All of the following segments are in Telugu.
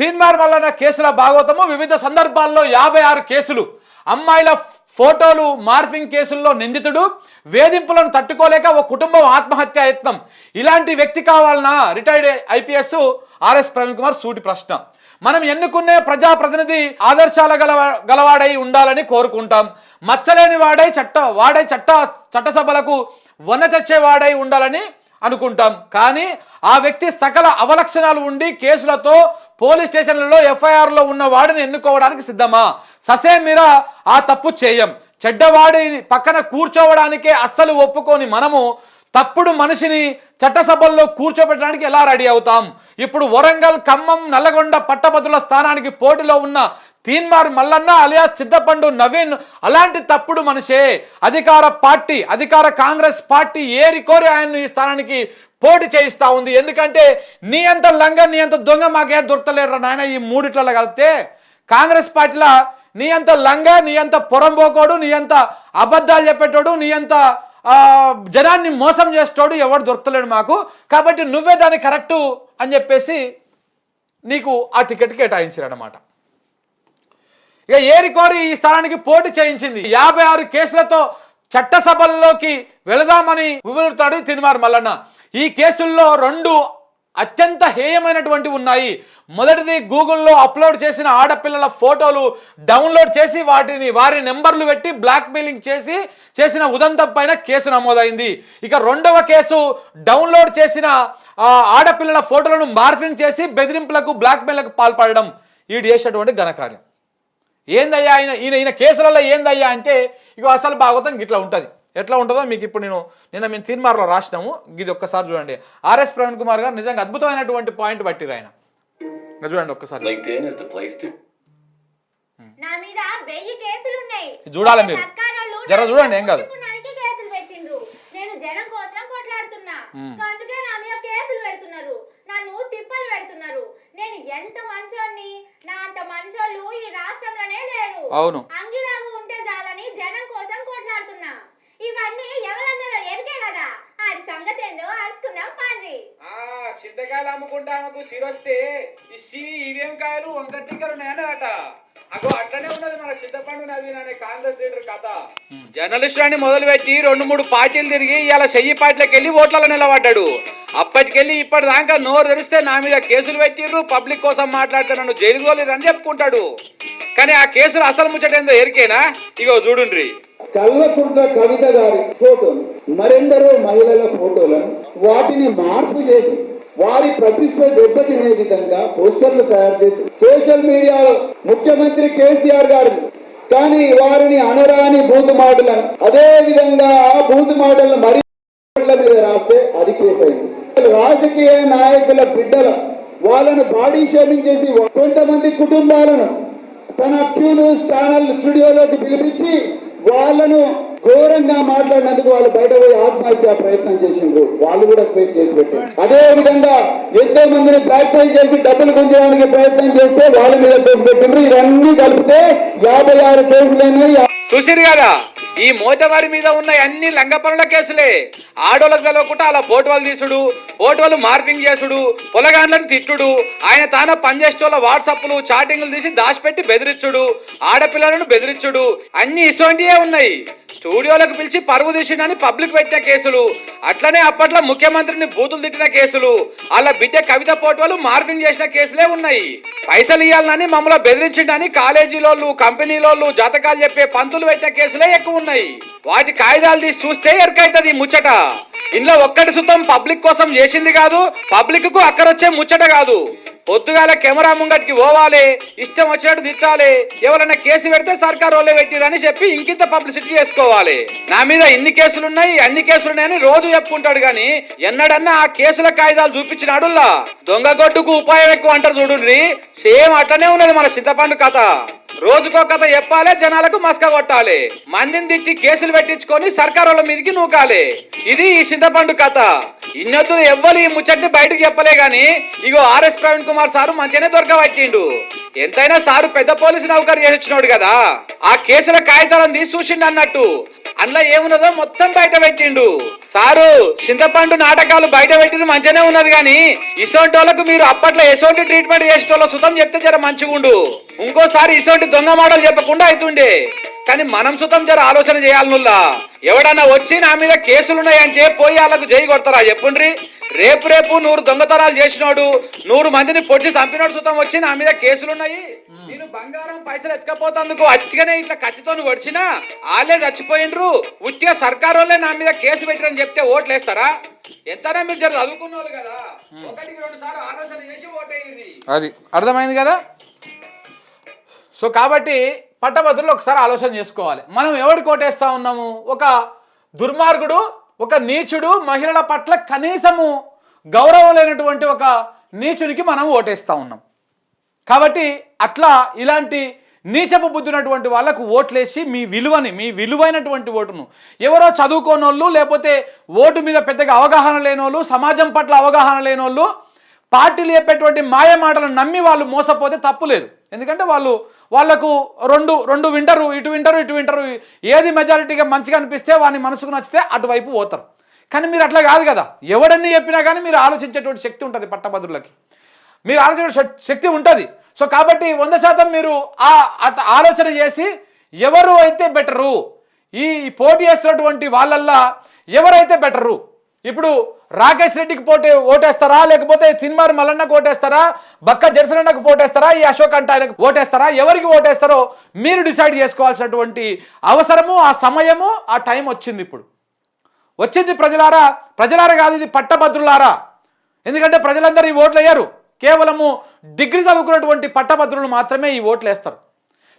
తీన్మార్ మల్లన్న కేసుల భాగవతము వివిధ సందర్భాల్లో యాభై ఆరు కేసులు. అమ్మాయిల ఫోటోలు మార్ఫింగ్ కేసుల్లో నిందితుడు. వేధింపులను తట్టుకోలేక ఓ కుటుంబం ఆత్మహత్య యత్నం. ఇలాంటి వ్యక్తి కావాలన్నా retired IPS RS Praveen Kumar సూటి ప్రశ్న. మనం ఎన్నుకునే ప్రజాప్రతినిధి ఆదర్శాల గల గలవాడై ఉండాలని కోరుకుంటాం. మచ్చలేని వాడై చట్ట వాడై చట్ట చట్టసభలకు వన తెచ్చేవాడై ఉండాలని అనుకుంటాం. కానీ ఆ వ్యక్తి సకల అవలక్షణాలు ఉండి కేసులతో పోలీస్ స్టేషన్లలో ఎఫ్ఐఆర్లో ఉన్న వాడిని ఎన్నుకోవడానికి సిద్ధమా? ససే మీరా ఆ తప్పు చేయం. చెడ్డవాడి పక్కన కూర్చోవడానికే అస్సలు ఒప్పుకొని మనము తప్పుడు మనిషిని చట్టసభల్లో కూర్చోబెట్టడానికి ఎలా రెడీ అవుతాం? ఇప్పుడు వరంగల్ ఖమ్మం నల్లగొండ పట్టభద్రుల స్థానానికి పోటీలో ఉన్న తీన్మార్ మల్లన్న అలియాస్ చిద్దపండు నవీన్ అలాంటి తప్పుడు మనిషే. అధికార పార్టీ అధికార కాంగ్రెస్ పార్టీ ఏరి కోరి ఆయన్ను ఈ స్థానానికి పోటీ చేయిస్తూ ఉంది. ఎందుకంటే నీ అంత లంగ నీ అంత దొంగ మాకేం దొరకలేరు నాయన ఈ మూడిట్లలో కలిపితే. కాంగ్రెస్ పార్టీలో నీ అంత లంగ నీ అంత పొరంబోకోడు నీ అంత అబద్ధాలు చెప్పేటోడు నీ అంత ఆ, జనాన్ని మోసం చేసేటోడు ఎవడు దొరకలేడు మాకు. కాబట్టి నువ్వే దాన్ని కరెక్టు అని చెప్పేసి నీకు ఆ టికెట్ కేటాయించారనమాట ఇక ఏరికోరి ఈ స్థానానికి పోటీ చేయించింది. యాభై ఆరు కేసులతో చట్టసభల్లోకి వెళదామని వివరుతాడు తినిమారు మల్లన్న. ఈ కేసుల్లో రెండు అత్యంత హేయమైనటువంటి ఉన్నాయి. మొదటిది గూగుల్లో అప్లోడ్ చేసిన ఆడపిల్లల ఫోటోలు డౌన్లోడ్ చేసి వాటిని వారి నెంబర్లు పెట్టి బ్లాక్మెయిలింగ్ చేసి చేసిన ఉదంతం పైన కేసు నమోదైంది. ఇక రెండవ కేసు డౌన్లోడ్ చేసిన ఆడపిల్లల ఫోటోలను మార్ఫింగ్ చేసి బెదిరింపులకు బ్లాక్మెయిల్కు పాల్పడడం ఈడు చేసినటువంటి ఘనకార్యం. ఏందయ్యా ఈయన ఈయన ఈయన కేసులలో ఏందయ్యా అంటే ఇక అసలు భాగవతం ఇట్లా ఉంటుంది. ఎట్లా ఉంటుందో మీకు ఇప్పుడు నేను నిన్న మేము తీర్మార్లో రాసినాము. ఇది ఒక్కసారి చూడండి. ఆర్ఎస్ ప్రవీణ్ కుమార్ గారు నిజంగా అద్భుతమైనటువంటి పాయింట్ పట్టిరు ఆయన. చూడండి ఒక్కసారి. చూడాలి మీరు. జర చూడండి, ఏం కాదు. దోచుకున్నానికి కేసులు పెట్టిండ్రు. నేను జనం కోసం కొట్లాడుతున్నా. అందుకే నా మీద కేసులు పెడుతున్నారు. నన్ను తిప్పలు పెడుతున్నారు. నేను ఎంత మంచోన్ని? నా అంత మంచోళ్ళు ఈ రాష్ట్రంలోనే లేరు. అవును. అంగిరాగు ఉంటే చాలని జనం కోసం కొట్లాడుతున్నా ఇవన్నీ ఎవరన్నారో ఎరికే కదా? ఆడి సంగతి ఏందో అరుచుకుందాం పండ్రి. చింతకాయలు అమ్ముకుంటా ఆమెకు సిరొస్తే ఇసి ఇవేం కాయలు వంకటికలు నేనట అగో అట్లనే ఉన్నది మన సిద్ధపండు నవీన్ అనే కాంగ్రెస్ లీడర్ కథ. జర్నలిస్ట్ అని మొదలుపెట్టి రెండు మూడు పార్టీలు తిరిగి ఇవాళ చెయ్యి పార్టీలకు వెళ్ళి ఓట్లలో నిలబడ్డాడు. అప్పటికెళ్ళి ఇప్పటిదాకా నోరు తెరిస్తే నా మీద కేసులు పెట్టిర్రు పబ్లిక్ కోసం మాట్లాడితే నన్ను జైలు తోలిరని చెప్పుకుంటాడు. కానీ ఆ కేసులు అసలు ముచ్చటేందో ఎరికేనా? ఇగో చూడుండ్రి. కల్వకుంట్ల కవిత గారి ఫోటోలు మరెందరో మహిళల ఫోటోలను వాటిని మార్పు చేసి వారి ప్రతిష్ట దెబ్బతినే విధంగా పోస్టర్లు తయారు చేసి సోషల్ మీడియాలో ముఖ్యమంత్రి కేసీఆర్ గారు కానీ వారిని అనరాని బూతు మాటలను అదే విధంగా ఆ బూతు మాటలను మరి మీద రాస్తే అది కేసు అయింది రాజకీయ నాయకుల బిడ్డల వాళ్ళను బాడీ షేమింగ్ చేసి కొంతమంది కుటుంబాలను తన క్యూ ఛానల్ స్టూడియోలోకి పిలిపించి వాళ్ళను ఘోరంగా మాట్లాడినందుకు వాళ్ళు బయట పోయి ఆత్మహత్య ప్రయత్నం చేసిండ్రు. వాళ్ళు కూడా ఫేక్ చేసి పెట్టారు. అదే విధంగా ఎంతో మందిని బ్లాక్మెయిల్ చేసి డబ్బులు గుంజడానికి ప్రయత్నం చేస్తే వాళ్ళ మీద కేసు పెట్టిండ్రు. ఇవన్నీ కలిపితే యాభై ఆరు కేసులైనాయి చూసిరు కదా? ఈ మోతవారి మీద ఉన్న అన్ని లంగపనుల కేసులే. ఆడోళ్ళకు తెలవకుండా అలా పోటువలు తీసుడు పోటువలు మార్పింగ్ చేసుడు పొలగాండ్లను తిట్టుడు ఆయన తాన పనిచేసేటోళ్ళ వాట్సాప్లు చాటింగ్లు తీసి దాచిపెట్టి బెదిరించుడు ఆడపిల్లలను బెదిరించుడు. అన్ని ఇటువంటివే ఉన్నాయి. స్టూడియోలకు పిలిచి పరువు తీసిండని పబ్లిక్ పెట్టిన కేసులు. అట్లనే అప్పట్లో ముఖ్యమంత్రిని బూతులు తిట్టిన కేసులు. అలా బిడ్డ కవిత పోటోలు మార్పింగ్ చేసిన కేసులే ఉన్నాయి. పైసలు ఇవ్వాలని మమ్మల్ని బెదిరించిండని కాలేజీలోళ్ళు కంపెనీలోళ్ళు జాతకాలు చెప్పే పంతులు పెట్టిన కేసులే ఎక్కువ ఉన్నాయి. వాటి కాగితాలు తీసి చూస్తే ఎరకైతుంది ముచ్చట. ఇందులో ఒక్కటి సుతం పబ్లిక్ కోసం చేసింది కాదు పబ్లిక్కు అక్కడొచ్చే ముచ్చట కాదు. పొద్దుగాల కెమెరా ముంగటికి పోవాలి ఇష్టం వచ్చినట్టు తిట్టాలి ఎవరైనా కేసు పెడితే సర్కార్ వాళ్ళే పెట్టిరని చెప్పి ఇంకింత పబ్లిసిటీ చేసుకోవాలి. నా మీద ఇన్ని కేసులు ఉన్నాయి అన్ని కేసులు ఉన్నాయని రోజు చెప్పుకుంటాడు గాని ఎన్నడన్నా ఆ కేసుల కాగితాలు చూపించినాడుల్లా. దొంగ గొడ్డుకు ఉపాయం ఎక్కువ అంటారు చూడుండ్రి. సేమ్ అట్లనే ఉన్నది మన సిద్ధపండు కథ. రోజుకో కథ చెప్పాలి జనాలకు మస్క కొట్టాలి. మందిని తిట్టి కేసులు పెట్టించుకొని సర్కారుల మీదకి నూకాలి. ఇది ఈ చింతపండు కథ. ఇన్నొద్దు ఎవ్వరు ఈ ముచ్చట్ని బయటకు చెప్పలే గాని ఇగో ఆర్ఎస్ ప్రవీణ్ కుమార్ సారు మంచిగానే దొరకబట్టిండు. ఎంతైనా సారు పెద్ద పోలీసు నౌకరు చేసి కదా. ఆ కేసుల కాగితాలను తీసి చూసిండు అన్నట్టు. అందులో ఏమున్నదో మొత్తం బయట పెట్టిండు. సారు చింతపండు నాటకాలు బయట పెట్టిన మంచిగానే ఉన్నది కానీ ఇసోంటి వాళ్ళకు మీరు అప్పట్లో ఎసోంటి ట్రీట్మెంట్ చేసిన వాళ్ళ సుతం చెప్తే జర మంచిగుండు. ఇంకోసారి ఇసోంటి దొంగ మాటలు చెప్పకుండా అవుతుండే కానీ మనం సుతం జర ఆలోచన చేయాలి నుల్లా ఎవడన్నా వచ్చి నా మీద కేసులున్నాయంటే పోయి వాళ్ళకు జై కొడతారా చెప్పుండ్రి? రేపు రేపు నూరు దొంగతనాలు చేసినోడు నూరు మందిని పొడిచి చంపినోడు సుతం వచ్చి నా మీద కేసులున్నాయి. నేను బంగారం పైసలు ఎత్తుకపోతందుకు అచ్చిగానే ఇట్లా కత్తితో వడిచినా వాళ్ళే చచ్చిపోయిండ్రు. ఉట్టిగా సర్కారు వాళ్ళే నా మీద కేసు పెట్టరని చెప్తే ఓట్లు వేస్తారా ఎంతనా మీరు జర చదువుకున్న కదా. ఒకటికి రెండు సార్లు ఆలోచన చేసి ఓటేయండి. అది అర్థమైంది కదా? సో కాబట్టి పట్టభద్రులు ఒకసారి ఆలోచన చేసుకోవాలి. మనం ఎవడు కోటేస్తా ఉన్నాము? ఒక దుర్మార్గుడు ఒక నీచుడు మహిళల పట్ల కనీసము గౌరవం లేనటువంటి ఒక నీచునికి మనం ఓటేస్తూ ఉన్నాం. కాబట్టి అట్లా ఇలాంటి నీచపు బుద్ధి ఉన్నటువంటి వాళ్ళకు ఓట్లేసి మీ విలువని మీ విలువైనటువంటి ఓటును ఎవరో చదువుకోనోళ్ళు లేకపోతే ఓటు మీద పెద్దగా అవగాహన లేనోళ్ళు సమాజం పట్ల అవగాహన లేనోళ్ళు పార్టీలు చెప్పేటువంటి మాయ మాటలను నమ్మి వాళ్ళు మోసపోతే తప్పు లేదు. ఎందుకంటే వాళ్ళు వాళ్ళకు రెండు రెండు వింటరు ఇటు వింటరు ఇటు వింటరు. ఏది మెజారిటీగా మంచిగా అనిపిస్తే వాని మనసుకు నచ్చితే అటువైపు పోతారు. కానీ మీరు అట్లా కాదు కదా. ఎవడన్నీ చెప్పినా కానీ మీరు ఆలోచించేటువంటి శక్తి ఉంటుంది పట్టభద్రులకి. మీరు ఆలోచించే శక్తి ఉంటుంది. సో కాబట్టి వంద శాతం మీరు ఆ ఆలోచన చేసి ఎవరు అయితే బెటరు ఈ పోటీ చేస్తున్నటువంటి వాళ్ళల్లా ఎవరైతే బెటరు ఇప్పుడు రాకేష్ రెడ్డికి పోటీ ఓటేస్తారా? లేకపోతే తిన్మార్ మల్లన్నకు ఓటేస్తారా? బక్క జెర్సనన్నకు ఓటేస్తారా? ఈ అశోక్ అంటే ఆయనకు ఓటేస్తారా? ఎవరికి ఓటేస్తారో మీరు డిసైడ్ చేసుకోవాల్సినటువంటి అవసరము ఆ సమయము ఆ టైం వచ్చింది ఇప్పుడు. వచ్చింది ప్రజలారా? ప్రజలారా కాదు ఇది పట్టభద్రులారా? ఎందుకంటే ప్రజలందరూ ఈ ఓట్లు వేయరు కేవలము డిగ్రీ చదువుకున్నటువంటి పట్టభద్రులు మాత్రమే ఈ ఓట్లు వేస్తారు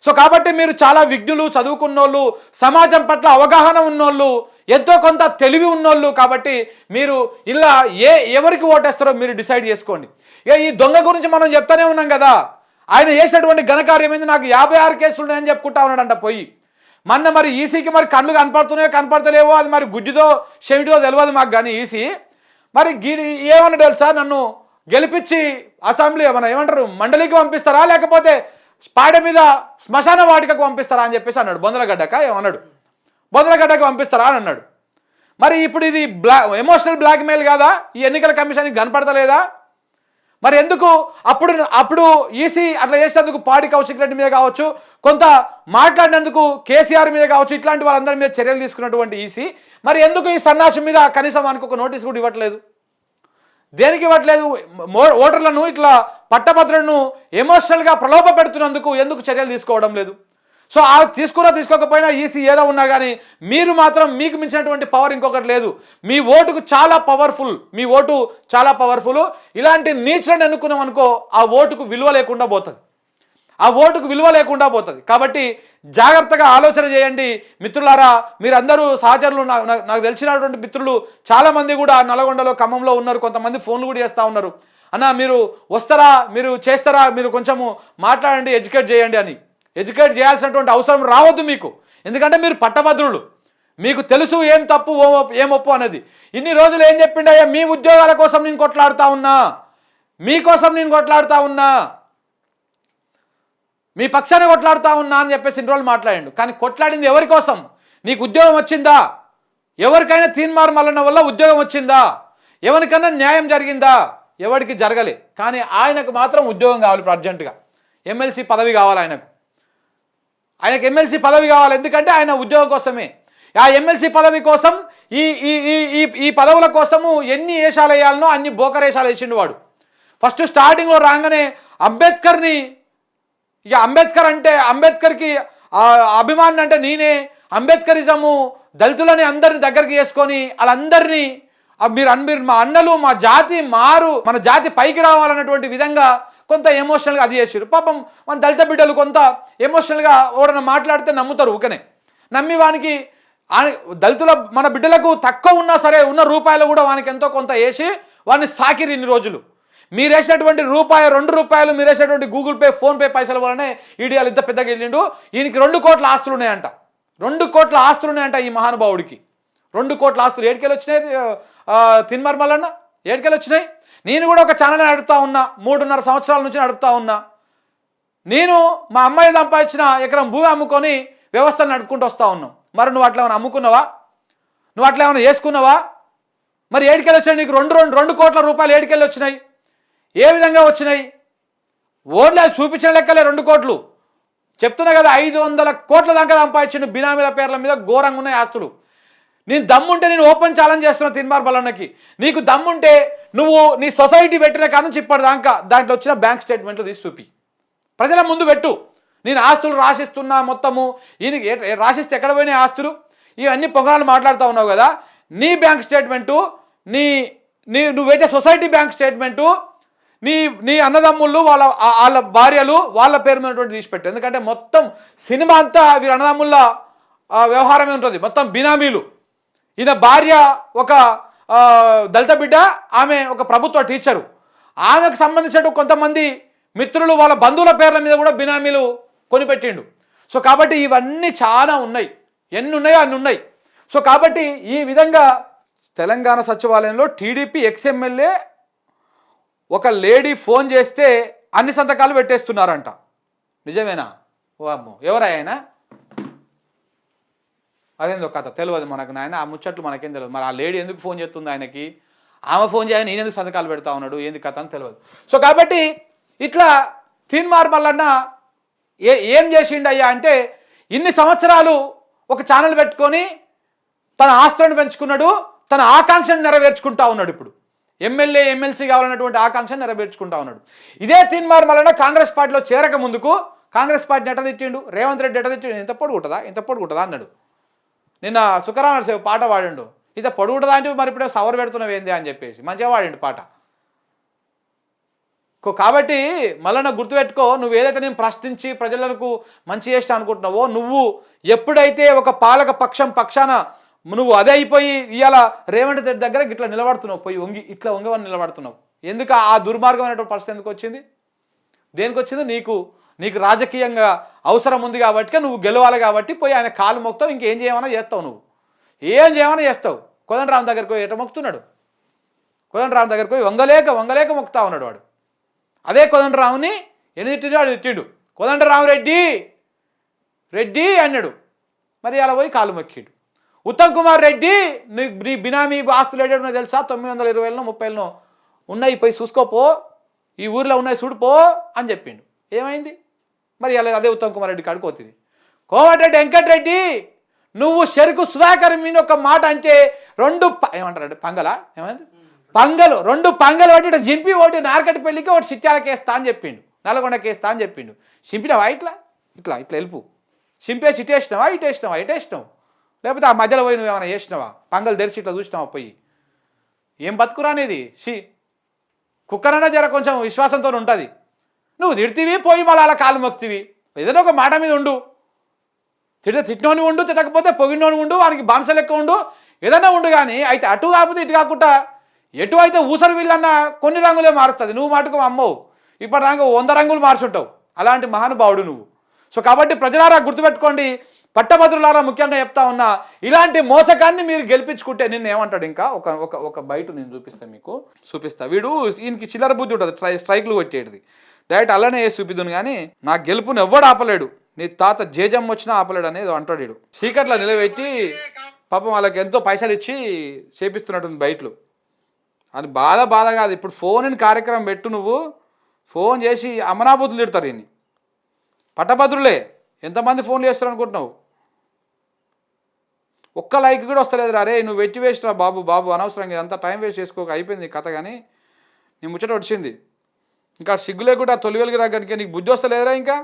సో కాబట్టి మీరు చాలా విఘ్నులు చదువుకున్నోళ్ళు సమాజం పట్ల అవగాహన ఉన్నోళ్ళు ఎంతో కొంత తెలివి ఉన్నోళ్ళు కాబట్టి మీరు ఇలా ఏ ఎవరికి ఓటేస్తారో మీరు డిసైడ్ చేసుకోండి. ఇక ఈ దొంగ గురించి మనం చెప్తానే ఉన్నాం కదా. ఆయన చేసినటువంటి ఘనకార్యం ఏంది? నాకు యాభై ఆరు కేసులు ఉన్నాయని చెప్పుకుంటా ఉన్నాడంట పోయి. మొన్న మరి ఈసీకి మరి కళ్ళు కనపడుతున్నాయో కనపడతలేవో అది మరి గుడ్డితో చెవిటిదో తెలియదు మాకు కానీ ఈసీ. మరి గీడి ఏమన్నా తెలుసా? నన్ను గెలిపించి అసెంబ్లీ ఏమన్నా ఏమంటారు? మండలికి పంపిస్తారా? లేకపోతే పాడ మీద శ్మశాన వాటికకు పంపిస్తారా అని చెప్పేసి అన్నాడు. బొందలగడ్డక ఏమన్నాడు బొందలగడ్డకు పంపిస్తారా అని అన్నాడు. మరి ఇప్పుడు ఇది బ్లా ఎమోషనల్ బ్లాక్మెయిల్ కాదా? ఈ ఎన్నికల కమిషన్కి కనపడతలేదా? మరి ఎందుకు? అప్పుడు అప్పుడు ఈసీ అట్లా చేసినందుకు పాడి కౌశిక్ రెడ్డి మీద కావచ్చు కొంత మాట్లాడినందుకు కేసీఆర్ మీద కావచ్చు ఇట్లాంటి వాళ్ళందరి మీద చర్యలు తీసుకున్నటువంటి ఈసీ మరి ఎందుకు ఈ సన్నాసి మీద కనీసం మనకు ఒక నోటీస్ కూడా ఇవ్వట్లేదు? దేనికి ఇవ్వట్లేదు? ఓటర్లను ఇట్లా పట్టభద్రులను ఎమోషనల్గా ప్రలోభ పెడుతున్నందుకు ఎందుకు చర్యలు తీసుకోవడం లేదు? సో ఆ తీసుకున్నా తీసుకోకపోయినా ఈసీ ఏదో ఉన్నా కానీ మీరు మాత్రం మీకు మించినటువంటి పవర్ ఇంకొకటి లేదు. మీ ఓటుకు చాలా పవర్ఫుల్ మీ ఓటు చాలా పవర్ఫుల్ ఇలాంటి నీచులను ఎన్నుకున్నాం అనుకో ఆ ఓటుకు విలువ లేకుండా పోతుంది. ఆ ఓటుకు విలువ లేకుండా పోతుంది. కాబట్టి జాగ్రత్తగా ఆలోచన చేయండి. మిత్రులారా మీరందరూ సహచరులు నాకు తెలిసినటువంటి మిత్రులు చాలామంది కూడా నల్గొండలో ఖమ్మంలో ఉన్నారు. కొంతమంది ఫోన్లు కూడా చేస్తూ ఉన్నారు. అన్న మీరు వస్తారా? మీరు చేస్తారా? మీరు కొంచెము మాట్లాడండి ఎడ్యుకేట్ చేయండి అని. ఎడ్యుకేట్ చేయాల్సినటువంటి అవసరం రావద్దు మీకు. ఎందుకంటే మీరు పట్టభద్రులు. మీకు తెలుసు ఏం తప్పు ఓ- ఏం ఒప్పు అనేది. ఇన్ని రోజులు ఏం చెప్పిండయ్యా? మీ ఉద్యోగాల కోసం నేను కొట్లాడుతా ఉన్నా. మీకోసం నేను కొట్లాడుతా ఉన్నా. మీ పక్షాన్ని కొట్లాడుతా ఉన్నా అని చెప్పేసి ఇన్ని రోజులు మాట్లాడండు. కానీ కొట్లాడింది ఎవరి కోసం? నీకు ఉద్యోగం వచ్చిందా? ఎవరికైనా తీన్మారు మల్లన్న వల్ల ఉద్యోగం వచ్చిందా? ఎవరికైనా న్యాయం జరిగిందా? ఎవరికి జరగలే. కానీ ఆయనకు మాత్రం ఉద్యోగం కావాలి ఇప్పుడు అర్జెంటుగా. ఎమ్మెల్సీ పదవి కావాలి ఆయనకు. ఆయనకు ఎమ్మెల్సీ పదవి కావాలి. ఎందుకంటే ఆయన ఉద్యోగం కోసమే. ఆ ఎమ్మెల్సీ పదవి కోసం ఈ ఈ ఈ ఈ ఈ పదవుల కోసము ఎన్ని వేషాలు వేయాలనో అన్ని బోకరేషాలు వేసిండు వాడు. ఫస్ట్ స్టార్టింగ్లో రాగానే అంబేద్కర్ని ఇక అంబేద్కర్ అంటే అంబేద్కర్కి అభిమాని అంటే నేనే. అంబేద్కరిజము దళితులని అందరిని దగ్గరికి చేసుకొని వాళ్ళందరినీ మీరు మీరు మా అన్నలు మా జాతి మారు మన జాతి పైకి రావాలన్నటువంటి విధంగా కొంత ఎమోషనల్గా అది చేసారు పాపం మన దళిత బిడ్డలు కొంత ఎమోషనల్గా ఎవరైనా మాట్లాడితే నమ్ముతారు ఊకనే నమ్మి వానికి దళితుల మన బిడ్డలకు తక్కువ ఉన్నా సరే ఉన్న రూపాయలు కూడా వానికి ఎంతో కొంత వేసి వాడిని సాకిరి ఇన్ని రోజులు. మీరు వేసినటువంటి రూపాయి రెండు రూపాయలు మీరు వేసినటువంటి గూగుల్ పే ఫోన్పే పైసల వల్లనే ఈడియాలు ఇంత పెద్దగా వెళ్ళిండు. ఈయనకి రెండు కోట్ల ఆస్తులు ఉన్నాయంట. రెండు కోట్ల ఆస్తులు ఉన్నాయంట ఈ మహానుభావుడికి. రెండు కోట్ల ఆస్తులు ఏడుకెళ్ళి వచ్చినాయి తిన్మర్మలన్న? ఏడుకెళ్ళి వచ్చినాయి? నేను కూడా ఒక ఛానల్ నడుపుతా ఉన్నా మూడున్నర సంవత్సరాల నుంచి నడుపుతా ఉన్నా. నేను మా అమ్మాయి సంపాదించిన ఎకరం భూమి అమ్ముకొని వ్యవస్థను నడుపుకుంటూ వస్తూ ఉన్నాం. మరి నువ్వు అట్లా ఏమైనా అమ్ముకున్నావా? నువ్వు అట్లా ఏమైనా వేసుకున్నావా మరి ఏడికెళ్ళి వచ్చినాయి నీకు రెండు రెండు రెండు కోట్ల రూపాయలు ఏడుకెళ్ళి వచ్చినాయి. ఏ విధంగా వచ్చినాయి? ఓన్లీ అది చూపించిన లెక్కలే రెండు కోట్లు. చెప్తున్నా కదా ఐదు వందల కోట్ల దాకా సంపాదించిన బినామీల పేర్ల మీద ఘోరంగా ఉన్నాయి ఆస్తులు. నేను దమ్ముంటే నేను ఓపెన్ ఛాలెంజ్ చేస్తున్నా తిన్మార్ బలన్నకి. నీకు దమ్ముంటే నువ్వు నీ సొసైటీ పెట్టిన కాడ నుంచి ఇప్పటిదాకా దాంట్లో వచ్చిన బ్యాంక్ స్టేట్మెంట్లు తీసి చూపి. ప్రజల ముందు పెట్టు. నేను ఆస్తులు రాసిస్తున్నా మొత్తము. ఈయన రాసిస్తే ఎక్కడ పోయినాయి ఆస్తులు? ఇవన్నీ పొగరాలు మాట్లాడుతూ ఉన్నావు కదా. నీ బ్యాంక్ స్టేట్మెంటు నీ నీ నువ్వు పెట్టే సొసైటీ బ్యాంక్ స్టేట్మెంటు నీ నీ అన్నదమ్ముళ్ళు వాళ్ళ వాళ్ళ భార్యలు వాళ్ళ పేరు మీద తీసిపెట్టు ఎందుకంటే మొత్తం సినిమా అంతా వీరి అన్నదమ్ముళ్ళ వ్యవహారమే ఉంటుంది. మొత్తం బినామీలు. ఈయన భార్య ఒక దళిత బిడ్డ ఆమె ఒక ప్రభుత్వ టీచరు ఆమెకు సంబంధించిన కొంతమంది మిత్రులు వాళ్ళ బంధువుల పేర్ల మీద కూడా బినామీలు కొనిపెట్టిండు. సో కాబట్టి ఇవన్నీ చాలా ఉన్నాయి. ఎన్ని ఉన్నాయో అన్ని ఉన్నాయి. సో కాబట్టి ఈ విధంగా తెలంగాణ సచివాలయంలో టీడీపీ ఎక్స్ఎమ్మెల్యే ఒక లేడీ ఫోన్ చేస్తే అన్ని సంతకాలు పెట్టేస్తున్నారంట. నిజమేనా? ఓ అమ్మో. ఎవరా ఆయన? అదేందో కథ. తెలియదు మనకు నాయన. ఆ ముచ్చట్లు మనకేం తెలియదు మరి ఆ లేడీ ఎందుకు ఫోన్ చేస్తుంది ఆయనకి? ఆమె ఫోన్ చేయని నేను ఎందుకు సంతకాలు పెడతా ఉన్నాడు? ఏంది కథ అని తెలియదు సో కాబట్టి ఇట్లా థీన్ మార్మల్లన్న ఏ ఏం చేసిండయ్యా అంటే ఇన్ని సంవత్సరాలు ఒక ఛానల్ పెట్టుకొని తన ఆస్తులను పెంచుకున్నాడు తన ఆకాంక్షను నెరవేర్చుకుంటా ఉన్నాడు ఇప్పుడు. ఎమ్మెల్యే ఎమ్మెల్సీ కావాలన్నటువంటి ఆకాంక్షను నెరవేర్చుకుంటా ఉన్నాడు. ఇదే తీర్మానం వలన కాంగ్రెస్ పార్టీలో చేరక ముందుకు కాంగ్రెస్ పార్టీ ఎట్ట తిట్టిండు రేవంత్ రెడ్డి ఎట తిట్టిండు ఇంత పొడుగుంటుందా ఇంత పొడుగుంటుందా అన్నాడు. నిన్న సుఖరామ సేవ పాట పాడిండు. ఇంత పొడుగుంటుందా అంటే మరి ఇప్పుడే సవర్ పెడుతున్నావు ఏంది? అని చెప్పేసి. మంచిగా వాడిండు పాట. కో- కాబట్టి మళ్ళీ నాకు గుర్తుపెట్టుకో నువ్వు ఏదైతే నేను ప్రశ్నించి ప్రజలకు మంచి చేస్తా అనుకుంటున్నావో నువ్వు ఎప్పుడైతే ఒక పాలక పక్షం పక్షాన నువ్వు అదే అయిపోయి ఇవాళ రేవంత్ రెడ్డి దగ్గర ఇట్లా నిలబడుతున్నావు పోయి వంగి ఇట్లా వంగివని నిలబడుతున్నావు. ఎందుకు ఆ దుర్మార్గమైనటువంటి పరిస్థితి ఎందుకు వచ్చింది? దేనికి వచ్చింది? నీకు నీకు రాజకీయంగా అవసరం ఉంది కాబట్టి నువ్వు గెలవాలి కాబట్టి పోయి ఆయన కాలు మొక్తావు ఇంకేం చేయమన్నా చేస్తావు నువ్వు. ఏం చేయమన్నా చేస్తావు. కోదండరామ్ దగ్గరికి పోయి ఎట మొక్కుతున్నాడు? కోదండరామ్ దగ్గరికి పోయి వంగలేక వంగలేక మొక్తా ఉన్నాడు వాడు. అదే కోదండరాముని ఎన్ని తిట్టిండు వాడు తిట్టిండు. కోదండరామరెడ్డి రెడ్డి అన్నాడు. మరి అలా పోయి కాలు మొక్కిండు. ఉత్తమ్ కుమార్ రెడ్డి నీ నీ బినామీ ఆస్తులు ఏడాడు తెలుసా? తొమ్మిది వందల ఇరవైలో ముప్పైలో. ఉన్నాయి పోయి చూసుకోపో ఈ ఊర్లో ఉన్నాయి చూడుపో అని చెప్పిండు. ఏమైంది? మరి అలా అదే ఉత్తమ్ కుమార్ రెడ్డి కడుకోతుంది కోమటిరెడ్డి వెంకటరెడ్డి నువ్వు చెరుకు సుధాకర్ మీద ఒక మాట అంటే రెండు ప- పంగల పంగలా? ఏమంటారు పంగలు రెండు పంగలు ఒకటి జింపి ఒకటి నార్కటి ఒకటి చిట్యాలకి వేస్తా అని చెప్పిండు. నల్గొండకి వేస్తా అని చెప్పిండు. చింపినావా ఇట్లా? ఇట్లా ఇట్లా వెళ్ళిపు చింపే చిట్టేసినావా ఇటు ఇటేసినావు? లేకపోతే ఆ మధ్యలో పోయి నువ్వు ఏమైనా చేసినావా? పంగలు తెరిచి ఇట్లా చూసినావా పోయి? ఏం బతుకురా అనేది షీ కుక్కనైనా జర కొంచెం విశ్వాసంతో ఉంటుంది. నువ్వు తిడితివి పోయి మళ్ళీ అలా కాలు మొక్తివి ఏదైనా ఒక మాట మీద ఉండు. తిడితే తిట్టినోని ఉండు తిట్టకపోతే పొగినోని ఉండు వానికి బానిస లెక్క ఉండు. ఏదైనా ఉండు కానీ అయితే అటు కాకపోతే ఇటు కాకుండా ఎటు అయితే ఊసరు వీళ్ళన్నా కొన్ని రంగులే మారుతుంది నువ్వు మటుకు అమ్మవు. ఇప్పటిదాకా వంద రంగులు మార్చుంటావు. అలాంటి మహానుభావుడు నువ్వు. సో కాబట్టి ప్రజలారా గుర్తుపెట్టుకోండి పట్టభద్రులారా ముఖ్యంగా చెప్తా ఉన్నా ఇలాంటి మోసకాన్ని మీరు గెలిపించుకుంటే నిన్ను ఏమంటాడు ఇంకా? ఒక ఒక ఒక బయట నేను చూపిస్తాను మీకు. చూపిస్తా. వీడు ఈయనకి చిల్లర బుద్ధి ఉంటుంది. స్ట్రై స్ట్రైక్లు కొట్టేది డైరెక్ట్ అలానే వేసి చూపిద్దును కానీ నా గెలుపుని ఎవ్వడు ఆపలేడు. నీ తాత జేజమ్మ వచ్చినా ఆపలేడు అనేది అంటాడు వీడు. చీకట్లో నిలబెట్టి పాపం వాళ్ళకి ఎంతో పైసలు ఇచ్చి చేపిస్తున్నట్టుంది బయటలో అని బాధ బాధ కాదు. ఇప్పుడు ఫోన్ కార్యక్రమం పెట్టు నువ్వు. ఫోన్ చేసి అమనాబూతులు తిడతారు ఈయన్ని. పట్టభద్రులే. ఎంతమంది ఫోన్లు చేస్తారు అనుకుంటున్నావు? ఒక్క లైక్ కూడా వస్తలేదు రా రే నువ్వు వెట్టి వేసిరా బాబు బాబు అనవసరంగా ఇదంతా టైం వేస్ట్ చేసుకోక అయిపోయింది కథ కానీ నీ ముచ్చట వచ్చింది ఇంకా సిగ్గు లేకుండా తొలి వెలుగు నీకు బుద్ధి వస్తలేదురా ఇంకా?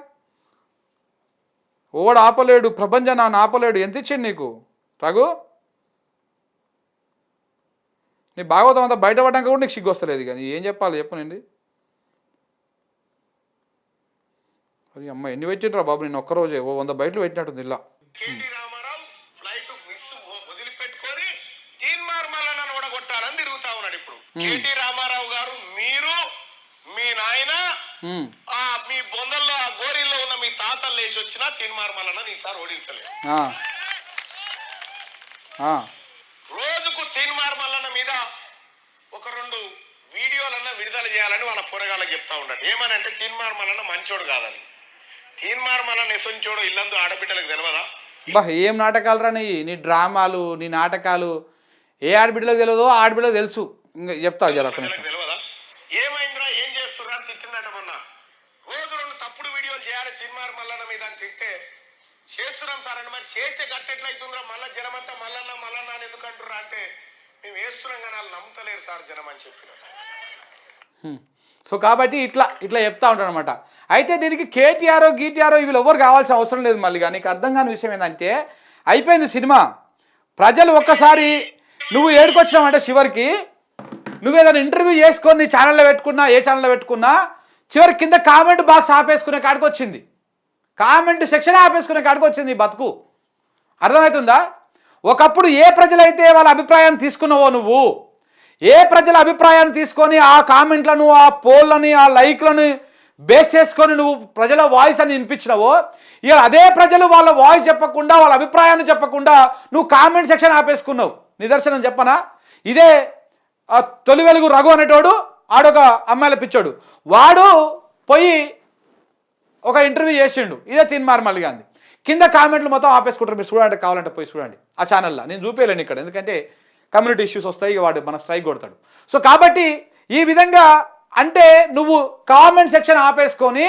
ఓడు ఆపలేడు ప్రపంచం నాన్న ఆపలేడు ఎంత ఇచ్చిండు నీకు? రఘు? నీ భాగవతం అంతా బయటపడడానికి కూడా నీకు సిగ్గు వస్తలేదు కానీ ఏం చెప్పాలి? చెప్పనండి అరే అమ్మ ఎన్ని పెట్టిండ్రా బాబు? నేను ఒక్కరోజే ఓ వంద బయటలు పెట్టినట్టుంది ఇలా కేటీ రామారావు ఫ్లైట్ మిస్ వదిలిపెట్టుకొని తీన్మార్ మల్లన్న ఓడగొట్టాలని తిరుగుతా కేటీ రామారావు గారు మీరు మీ నాయన ఆ మీ బొందల్లో ఆ గోరీల్లో ఉన్న మీ తాతలు లేచి వచ్చినా తీన్మార్ మల్లన్న ఈసారి ఓడించలేదు రోజుకు తీన్మార్ మల్లన్న మీద ఒక రెండు వీడియోలన్నా విడుదల చేయాలని వాళ్ళ పొరగాళ్ళకి చెప్తా ఉన్నాడు ఏమని అంటే తీన్మార్ మల్లన్న మంచోడు కాదని. తీన్మార్ మల్లన్న ఎసొంచోడు ఇల్లందు ఆడబిడ్డలకు తెలియదా బా ఏం నాటకాలు రా నీ? నీ డ్రామాలు నీ నాటకాలు ఏ ఆడబిడ్డలకు తెలియదో ఆ ఆడబిడ్డలకు తెలుసు. ఇంకా చెప్తా జర ఏమైందిరా? ఏం చేస్తున్నా అని తిట్టినట్ట మొన్న. రోజు రెండు తప్పుడు వీడియోలు చేయాలి తిన్మార్ మల్లన్న మీద అని తిట్టే చేస్తున్నాం సార్ అంటే మరి చేస్తే గట్టెట్లయితుందిరా మళ్ళా జనమంతా మల్లన్న మల్లన్న అని ఎందుకు అంటుర్రా అంటే మేము వేస్తున్నాం కానీ వాళ్ళు నమ్ముతలేరు సార్ జనం అని చెప్పిన. సో కాబట్టి ఇట్లా ఇట్లా చెప్తా ఉంటాడు అనమాట అయితే దీనికి కేటీఆర్ గీటీఆర్ వీళ్ళు ఎవరు కావాల్సిన అవసరం లేదు మళ్ళీ నీకు అర్థం కాని విషయం ఏంటంటే అయిపోయింది సినిమా. ప్రజలు ఒక్కసారి నువ్వు ఏడుకొచ్చినావంటే చివరికి నువ్వు ఏదైనా ఇంటర్వ్యూ చేసుకొని నీ ఛానల్లో పెట్టుకున్నా ఏ ఛానల్లో పెట్టుకున్నా చివరి కింద కామెంట్ బాక్స్ ఆపేసుకునే కాడికి వచ్చింది. కామెంట్ సెక్షన్ ఆపేసుకునే కాడికి వచ్చింది ఈ బతుకు. అర్థమవుతుందా? ఒకప్పుడు ఏ ప్రజలైతే వాళ్ళ అభిప్రాయాన్ని తీసుకున్నావో నువ్వు ఏ ప్రజల అభిప్రాయాన్ని తీసుకొని ఆ కామెంట్లను ఆ పోల్లని ఆ లైక్లను బేస్ చేసుకొని నువ్వు ప్రజల వాయిస్ అని వినిపించినవో ఇక అదే ప్రజలు వాళ్ళ వాయిస్ చెప్పకుండా వాళ్ళ అభిప్రాయాన్ని చెప్పకుండా నువ్వు కామెంట్ సెక్షన్ ఆపేసుకున్నావు. నిదర్శనం చెప్పనా? ఇదే ఆ తొలి వెలుగు రఘు అనేటోడు ఆడొక అమ్మాయిల పిచ్చోడు. వాడు పోయి ఒక ఇంటర్వ్యూ చేసిండు. ఇదే తీన్మార్ మల్లిగాంధీ కింద కామెంట్లు మొత్తం ఆపేసుకుంటారు. మీరు చూడండి కావాలంటే పోయి చూడండి. ఆ ఛానల్లో నేను చూపేయలేను ఇక్కడ. ఎందుకంటే కమ్యూనిటీ ఇష్యూస్ వస్తాయి వాడు మన స్ట్రైక్ కొడతాడు. సో కాబట్టి ఈ విధంగా అంటే నువ్వు కామెంట్ సెక్షన్ ఆపేసుకొని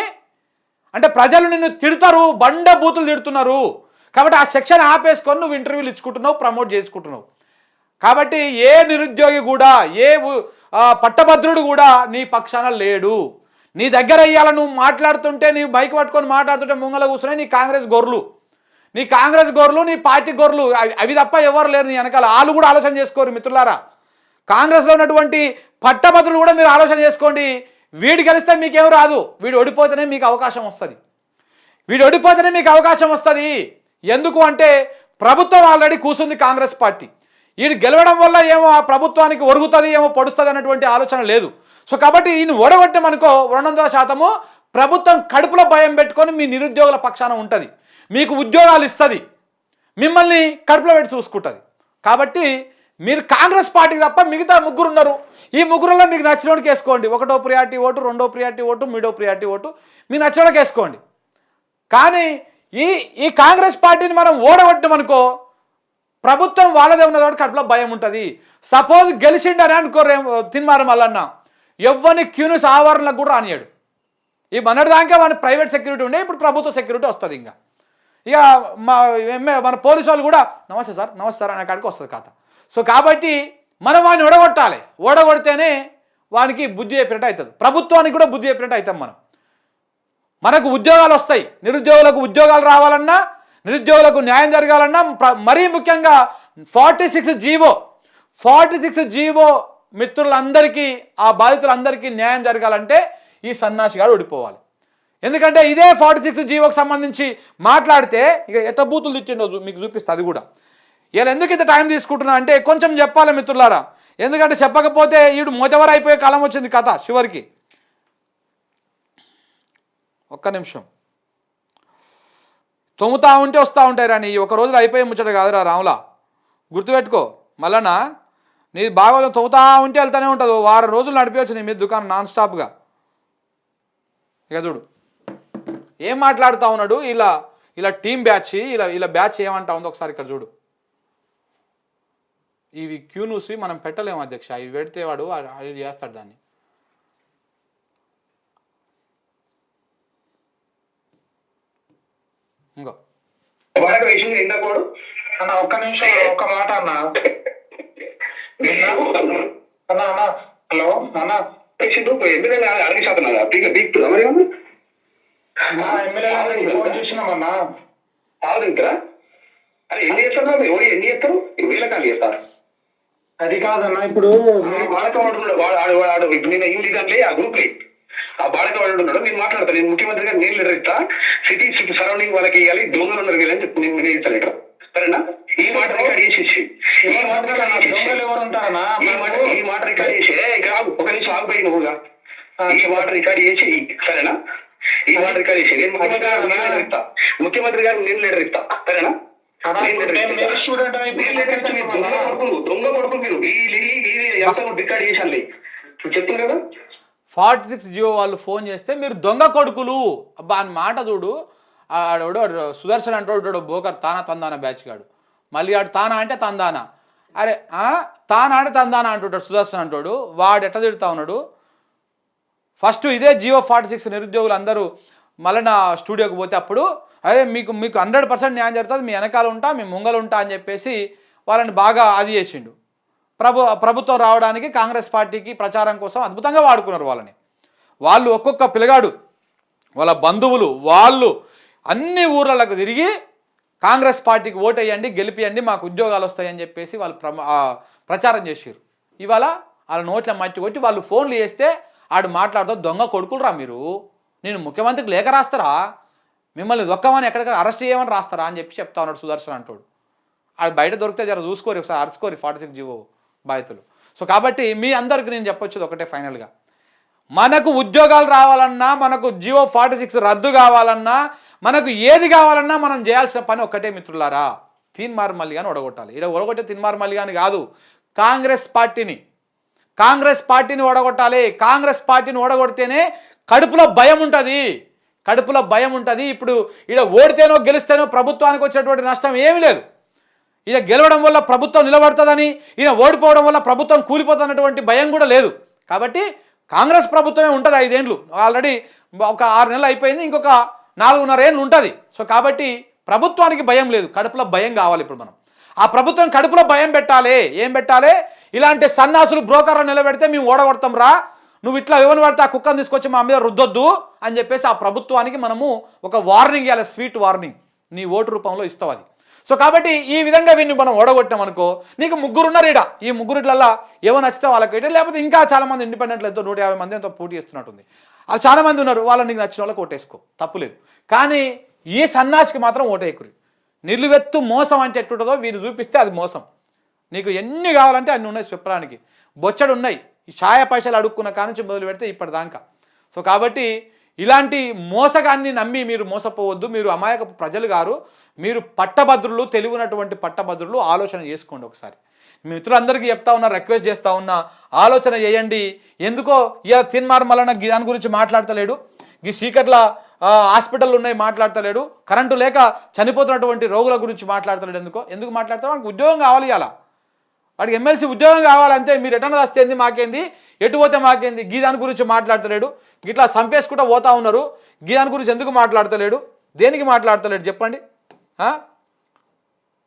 అంటే ప్రజలు నిన్ను తిడతారు బండ బూతులు తిడుతున్నారు. కాబట్టి ఆ సెక్షన్ ఆపేసుకొని నువ్వు ఇంటర్వ్యూలు ఇచ్చుకుంటున్నావు ప్రమోట్ చేసుకుంటున్నావు. కాబట్టి ఏ నిరుద్యోగి కూడా ఏ పట్టభద్రుడు కూడా నీ పక్షాన లేడు. నీ దగ్గర అయ్యాల నువ్వు మాట్లాడుతుంటే నీ బైక్ పట్టుకొని మాట్లాడుతుంటే ముంగల కూర్చున్నాయి నీ కాంగ్రెస్ గొర్రెలు. నీ కాంగ్రెస్ గొర్రెలు నీ పార్టీ గొర్రెలు. అవి అవి తప్ప ఎవరు లేరు నీ వెనకాల. వాళ్ళు కూడా ఆలోచన చేసుకోరు మిత్రులారా. కాంగ్రెస్లో ఉన్నటువంటి పట్టభద్రులు కూడా మీరు ఆలోచన చేసుకోండి. వీడు గెలిస్తే మీకేం రాదు. వీడు ఓడిపోతేనే మీకు అవకాశం వస్తుంది. వీడు ఓడిపోతేనే మీకు అవకాశం వస్తుంది. ఎందుకు అంటే ప్రభుత్వం ఆల్రెడీ కూర్చుంది కాంగ్రెస్ పార్టీ. ఈయన గెలవడం వల్ల ఏమో ఆ ప్రభుత్వానికి ఒరుగుతుంది ఏమో పడుతుంది అన్నటువంటి ఆలోచన లేదు. సో కాబట్టి ఈయన ఓడగొట్టామనుకో రెండు వందల శాతము ప్రభుత్వం కడుపులో భయం పెట్టుకొని మీ నిరుద్యోగుల పక్షాన ఉంటుంది. మీకు ఉద్యోగాలు ఇస్తుంది. మిమ్మల్ని కడుపులో పెట్టి చూసుకుంటుంది. కాబట్టి మీరు కాంగ్రెస్ పార్టీ తప్ప మిగతా ముగ్గురు ఉన్నారు. ఈ ముగ్గురులో మీకు నచ్చినోడికి వేసుకోండి. ఒకటో ప్రియారిటీ ఓటు రెండో ప్రియారిటీ ఓటు మీడో ప్రియారిటీ ఓటు మీకు నచ్చినోడికి వేసుకోండి. కానీ ఈ ఈ కాంగ్రెస్ పార్టీని మనం ఓడగొట్టమనుకో ప్రభుత్వం వాళ్ళదే ఉన్నది కాబట్టి కడుపులో భయం ఉంటుంది. సపోజ్ గెలిచిండని అనుకోరు తిన్మారం మల్లన్న. ఎవ్వని క్యూనిస్ ఆవరణలకు కూడా రానియాడు ఈ మొన్నటి దాకా మన ప్రైవేట్ సెక్యూరిటీ ఉండే ఇప్పుడు ప్రభుత్వ సెక్యూరిటీ వస్తుంది ఇంకా ఇక మా ఎంఏ మన పోలీసు వాళ్ళు కూడా నమస్తే సార్ నమస్తే సార్ అనే కాడికి వస్తుంది కథ సో కాబట్టి మనం వాడిని ఓడగొట్టాలి. ఓడగొడితేనే వానికి బుద్ధి చెప్పినట్టు అవుతుంది ప్రభుత్వానికి కూడా బుద్ధి చెప్పినట్టు అవుతాం మనం. మనకు ఉద్యోగాలు వస్తాయి. నిరుద్యోగులకు ఉద్యోగాలు రావాలన్నా నిరుద్యోగులకు న్యాయం జరగాలన్నా ప్ర- మరీ ముఖ్యంగా forty six GO forty six GO మిత్రులందరికీ ఆ బాధితులందరికీ న్యాయం జరగాలంటే ఈ సన్నాసిగాడు ఓడిపోవాలి. ఎందుకంటే ఇదే ఫార్టీ సిక్స్ జీవోకి సంబంధించి మాట్లాడితే ఇక ఎట్ట బూతులు తెచ్చిండో మీకు చూపిస్తుంది అది కూడా. ఇలా ఎందుకు ఇంత టైం తీసుకుంటున్నా అంటే కొంచెం చెప్పాలి మిత్రులారా. ఎందుకంటే చెప్పకపోతే ఈడు మొదవర కాలం వచ్చింది కథ చివరికి. ఒక్క నిమిషం. తొమ్ముతా ఉంటే వస్తూ ఉంటాయి రాని ఒక రోజులో అయిపోయే ముచ్చట కాదురా రాములా. గుర్తుపెట్టుకో మళ్ళనా నీ భాగవతం తొమ్ముతా ఉంటే వెళ్తూనే ఉంటుంది. వారం రోజులు నడిపించచ్చు నీ మీద దుకాణం నాన్ స్టాప్గా ఇక చూడు. ఏం మాట్లాడుతూ ఉన్నాడు? ఇలా ఇలా టీం బ్యాచ్ ఇలా ఇలా బ్యాచ్ ఏమంటా ఉందో ఒకసారి ఇక్కడ చూడు. ఇవి క్యూ న్యూస్ మనం పెట్టలేము అధ్యక్ష. ఇవి పెడితే వాడు చేస్తాడు దాన్ని. ఇంకో. వాడక ఒక్క నిమిషం ఒక్క మాట అన్న. అన్న అన్న హలో అన్న. అడిగిస్తున్నా మరి ఎమ్మెల్యే ఫోన్ చేసినామన్నా అరే ఎన్ని చేస్తారు ఎవరు ఎన్ని చేస్తారు? వేల కాలు చేస్తారు. అది కాదన్న ఇప్పుడు బాడక వాడు వాడు ఆడు వాడు ఇప్పుడు నేను ఏం లేదంటే ఆ గ్రూప్ ఆ బాడక వాడు ఉన్నాడు నేను మాట్లాడతాను నేను ముఖ్యమంత్రి గారు నేను లెటర్ ఇస్తా సిటీ సిటీ సరౌండింగ్ వాళ్ళకి ఇవ్వాలి దొంగలు ఉన్నారు వీళ్ళని చెప్పి నేను నేను ఇస్తాను లెటర్ సరేనా ఈ మాట రికార్డ్ చేసేసి ఈ మాట ఈ మాట రికార్డ్ చేసి ఇక్కడ ఒక నిమిషం ఆగిపోయి నువ్వుగా ఈ మాట రికార్డ్ చేసి సరేనా ఈ మాట రికార్డ్ చేసి నేను ముఖ్యమంత్రి గారు నేను లెటర్ ఇస్తా ముఖ్యమంత్రి గారు నేను లెటర్ ఇస్తా సరేనా దొంగ కొడుకులు మీరు ఈ రికార్డ్ చేశాను చెప్తున్నా కదా ఫార్టీ సిక్స్ జియో వాళ్ళు ఫోన్ చేస్తే మీరు దొంగ కొడుకులు. అబ్బా అని మాట చూడు. ఆడోడు సుదర్శన్ అంటాడు బోకర్ తానా తందాన బ్యాచ్ గాడు. మళ్ళీ ఆడు తానా అంటే తందానా. అరే తానా అంటే తందానా అంటుంటాడు సుదర్శన్ అంటాడు. వాడు ఎట్ట తిడుతా ఉన్నాడు? ఫస్ట్ ఇదే జియో ఫార్టీ సిక్స్ నిరుద్యోగులు అందరూ మళ్ళీ నా స్టూడియోకి పోతే అప్పుడు అరే మీకు మీకు హండ్రెడ్ పర్సెంట్ న్యాయం జరుగుతుంది. మీ వెనకాల ఉంటా మీ ముంగలు ఉంటా అని చెప్పేసి వాళ్ళని బాగా అది చేసిండు. ప్రభు ప్రభుత్వం రావడానికి కాంగ్రెస్ పార్టీకి ప్రచారం కోసం అద్భుతంగా వాడుకున్నారు వాళ్ళని. వాళ్ళు ఒక్కొక్క పిల్లగాడు వాళ్ళ బంధువులు వాళ్ళు అన్ని ఊర్లకు తిరిగి కాంగ్రెస్ పార్టీకి ఓటేయండి గెలిపియండి మాకు ఉద్యోగాలు వస్తాయని చెప్పేసి వాళ్ళు ప్రమ ప్రచారం చేసారు ఇవాళ వాళ్ళ నోట్ల మట్టి కొట్టి వాళ్ళు ఫోన్లు చేస్తే ఆడు మాట్లాడుతూ దొంగ కొడుకులరా మీరు. నేను ముఖ్యమంత్రికి లేఖ రాస్తారా? మిమ్మల్ని దొక్కమని ఎక్కడికి అరెస్ట్ చేయమని రాస్తారా అని చెప్పి చెప్తా ఉన్నాడు సుదర్శన్ అంటాడు. ఆడు బయట దొరికితే జర చూసుకోరు ఒకసారి అరుచుకోరు ఫార్టీ సిక్స్ జీవో. బాధితులు. సో కాబట్టి మీ అందరికి నేను చెప్పొచ్చేది ఒకటే ఫైనల్గా. మనకు ఉద్యోగాలు రావాలన్నా మనకు జియో ఫార్టీ సిక్స్ రద్దు కావాలన్నా మనకు ఏది కావాలన్నా మనం చేయాల్సిన పని ఒక్కటే మిత్రులారా. తీన్మార్ మల్లిగాని ఒడగొట్టాలి ఇక్కడ ఒడగొట్టే తీన్మార్ మల్లిగాని కాదు. కాంగ్రెస్ పార్టీని. కాంగ్రెస్ పార్టీని ఓడగొట్టాలి. కాంగ్రెస్ పార్టీని ఓడగొడితేనే కడుపులో భయం ఉంటుంది. కడుపులో భయం ఉంటుంది. ఇప్పుడు ఇక్కడ ఓడితేనో గెలిస్తేనో ప్రభుత్వానికి వచ్చేటువంటి నష్టం ఏమీ లేదు. ఈయన గెలవడం వల్ల ప్రభుత్వం నిలబడుతుందని ఈయన ఓడిపోవడం వల్ల ప్రభుత్వం కూలిపోతున్నటువంటి భయం కూడా లేదు. కాబట్టి కాంగ్రెస్ ప్రభుత్వమే ఉంటుంది ఐదేండ్లు. ఆల్రెడీ ఒక ఆరు నెలలు అయిపోయింది ఇంకొక నాలుగున్నర ఏళ్ళు ఉంటుంది. సో కాబట్టి ప్రభుత్వానికి భయం లేదు కడుపులో భయం కావాలి ఇప్పుడు మనం. ఆ ప్రభుత్వం కడుపులో భయం పెట్టాలి. ఏం పెట్టాలి? ఇలాంటి సన్నాసులు బ్రోకర్లు నిలబెడితే మేము ఓడగొడతాం రా. నువ్వు ఇట్లా ఎవరిని పడితే ఆ కుక్కను తీసుకొచ్చి మా మీద రుద్దొద్దు అని చెప్పేసి ఆ ప్రభుత్వానికి మనము ఒక వార్నింగ్ ఇవ్వాలి స్వీట్ వార్నింగ్ నీ ఓటు రూపంలో ఇస్తావు అది. సో కాబట్టి ఈ విధంగా వీడిని మనం ఓడగొట్టాం అనుకో నీకు ముగ్గురు ఉన్నారు ఈడ ఈ ముగ్గురిట్లల్లా ఏమో నచ్చితే వాళ్ళకి వేయడం లేకపోతే ఇంకా చాలా మంది ఇండిపెండెంట్లు ఎంతో నూట యాభై మంది ఎంతో పోటీ చేస్తున్నట్టుంది. అది చాలా మంది ఉన్నారు వాళ్ళని నీకు నచ్చిన వాళ్ళకి ఓటేసుకో తప్పులేదు కానీ ఈ సన్నాసికి మాత్రం ఓటేకురి నిలువెత్తు మోసం అంటే ఎట్టుంటుందో వీళ్ళు చూపిస్తే అది మోసం. నీకు ఎన్ని కావాలంటే అన్ని ఉన్నాయి చెప్పడానికి. బొచ్చడు ఉన్నాయి ఈ ఛాయ పైసలు అడుక్కున్న కానుంచి మొదలు పెడితే ఇప్పటిదాకా. సో కాబట్టి ఇలాంటి మోసగాన్ని నమ్మి మీరు మోసపోవద్దు మీరు అమాయకపు ప్రజలు గారు మీరు పట్టభద్రులు తెలివినటువంటి పట్టభద్రులు ఆలోచన చేసుకోండి ఒకసారి. మీ మిత్రులందరికీ చెప్తా ఉన్నా రిక్వెస్ట్ చేస్తా ఉన్నా ఆలోచన చేయండి. ఎందుకో ఇలా తిన్మార్ మలన దాని గురించి మాట్లాడతలేడు ఈ చీకట్ల హాస్పిటల్ ఉన్నాయి మాట్లాడతలేడు కరెంటు లేక చనిపోతున్నటువంటి రోగుల గురించి మాట్లాడతలేడు ఎందుకో? ఎందుకు మాట్లాడతాడు మనకు ఉద్యోగం కావాలి ఇలా వాడికి ఎమ్మెల్సీ ఉద్యోగం కావాలంటే మీరు ఎటన్నా వస్తేంది మాకేంది? ఎటు పోతే మాకేంది? గీదాని గురించి మాట్లాడతలేడు. ఇట్లా సంపేసుకుంటూ పోతా ఉన్నారు. గీదాని గురించి ఎందుకు మాట్లాడతలేడు? దేనికి మాట్లాడతలేడు చెప్పండి?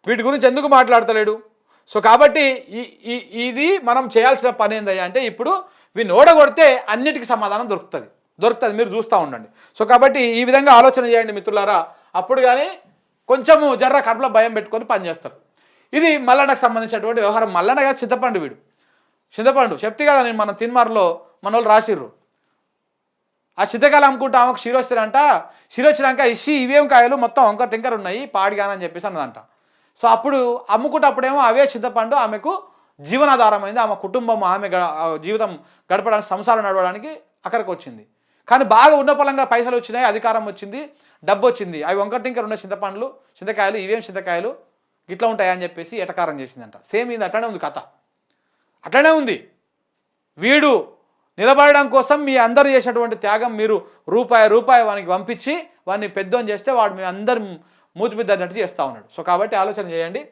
వీటి గురించి ఎందుకు మాట్లాడతలేడు? సో కాబట్టి ఈ ఇది మనం చేయాల్సిన పని ఏందయ్యా అంటే ఇప్పుడు వీడిని ఓడగొడితే అన్నిటికీ సమాధానం దొరుకుతుంది. దొరుకుతుంది. మీరు చూస్తూ ఉండండి. సో కాబట్టి ఈ విధంగా ఆలోచన చేయండి మిత్రులారా. అప్పుడు కానీ కొంచెము జర్ర కడుపులో భయం పెట్టుకొని పనిచేస్తారు ఇది మల్లన్నకు సంబంధించినటువంటి వ్యవహారం. మల్లన్న కాదు చింతపండు వీడు. చింతపండు చెప్తే కదా నేను మన తిన్మార్లో మన వాళ్ళు రాసిర్రు. ఆ చింతకాయలు అమ్ముకుంటా ఆమెకు షీర వస్తారంట షీర వచ్చినాక ఇసి ఇవేం కాయలు? మొత్తం వంకర టింకర్ ఉన్నాయి. పాడిగానని చెప్పేసి అన్నదంట. సో అప్పుడు అమ్ముకుంటప్పుడేమో అవే చింతపండు ఆమెకు జీవనాధారమైంది. ఆమె కుటుంబం ఆమె జీవితం గడపడానికి సంసారం నడవడానికి అక్కడికి వచ్చింది కానీ బాగా ఉన్న పొలంగా పైసలు వచ్చినాయి అధికారం వచ్చింది డబ్బు వచ్చింది. అవి వంకర టింకర్ ఉన్న చింతపండ్లు చింతకాయలు ఇవేం చింతకాయలు? ఇట్లా ఉంటాయని చెప్పేసి ఎటకారం చేసిందంట. సేమ్ ఇది అట్లనే ఉంది కథ. అట్లనే ఉంది. వీడు నిలబడడం కోసం మీ అందరు చేసినటువంటి త్యాగం మీరు రూపాయి రూపాయి వానికి పంపించి వాడిని పెద్దోని చేస్తే వాడు మీ అందరు మూతిపెద్దనట్టు చేస్తూ ఉన్నాడు. సో కాబట్టి ఆలోచన చేయండి.